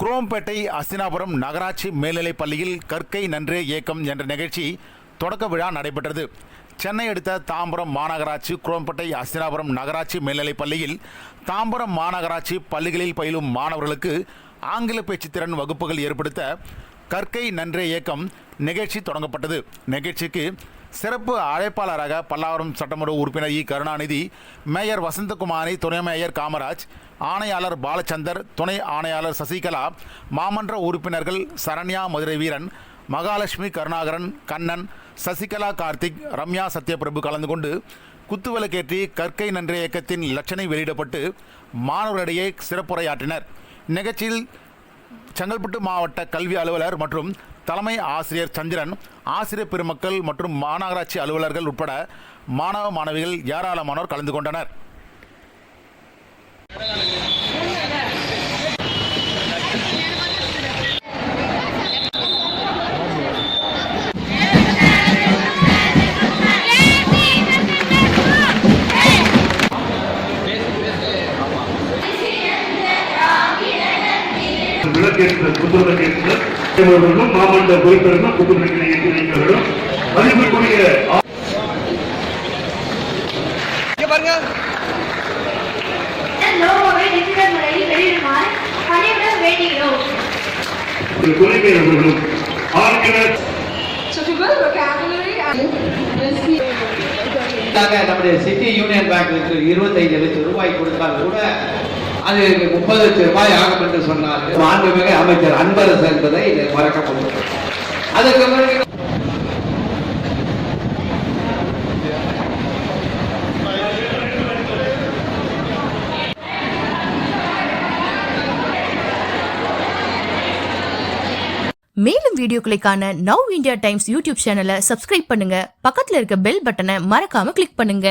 குரோம்பேட்டை அஸ்தினாபுரம் நகராட்சி மேல்நிலைப் பள்ளியில் கற்கை நன்றே இயக்கம் என்ற நிகழ்ச்சி தொடக்க விழா நடைபெற்றது. சென்னை அடுத்த தாம்பரம் மாநகராட்சி குரோம்பேட்டை அஸ்தினாபுரம் நகராட்சி மேல்நிலைப் பள்ளியில் தாம்பரம் மாநகராட்சி பள்ளிகளில் பயிலும் மாணவர்களுக்கு ஆங்கில பேச்சுத்திறன் வகுப்புகள் ஏற்படுத்த கற்கை நன்றே இயக்கம் நிகழ்ச்சி தொடங்கப்பட்டது. நிகழ்ச்சிக்கு சிறப்பு அழைப்பாளராக பல்லாவரம் சட்டமன்ற உறுப்பினர் இ. கருணாநிதி மேயர் வசந்தகுமாரி துணை மேயர் காமராஜ் ஆணையாளர் பாலச்சந்தர் துணை ஆணையாளர் சசிகலா மாமன்ற உறுப்பினர்கள் சரண்யா மதுரை வீரன் மகாலட்சுமி கருணாகரன் கண்ணன் சசிகலா கார்த்திக் ரம்யா சத்யபிரபு கலந்து கொண்டு குத்துவிளக்கேற்றி கற்கை நன்றிய இயக்கத்தின் லட்சணை வெளியிடப்பட்டு மாணவர்களிடையே சிறப்புரையாற்றினர். நிகழ்ச்சியில் செங்கல்பட்டு மாவட்ட கல்வி அலுவலர் மற்றும் தலைமை ஆசிரியர் சந்திரன் ஆசிரியர் பெருமக்கள் மற்றும் மாநகராட்சி அலுவலர்கள் உட்பட மாணவ மாணவிகள் ஏராளமானோர் கலந்து கொண்டனர். விளக்கேற்ற புத்தகேற்ற மாமன்ற உறுப்பினர்களும் புத்தகங்களை ஏற்றிருக்கிறவர்களும் மதிப்புக்குரிய இங்க பாருங்க recipe. இதாக நம்முடைய சிட்டி யூனியன் பேங்க்கு இருபத்தைந்து லட்சம் ரூபாய் கொடுத்தால் கூட அது முப்பது லட்சம் ரூபாய் ஆகும் என்று சொன்னார்கள் மாண்புமிகு அமைச்சர் அன்பரசு என்பதை இதை மறக்க முடியும் அதுக்கு பிறகு மேலும் வீடியோக்களுக்கான நவ் இந்தியா டைம்ஸ் யூடியூப் சேனலை சப்ஸ்கிரைப் பண்ணுங்க. பக்கத்தில் இருக்க பெல் பட்டனை மறக்காம கிளிக் பண்ணுங்க.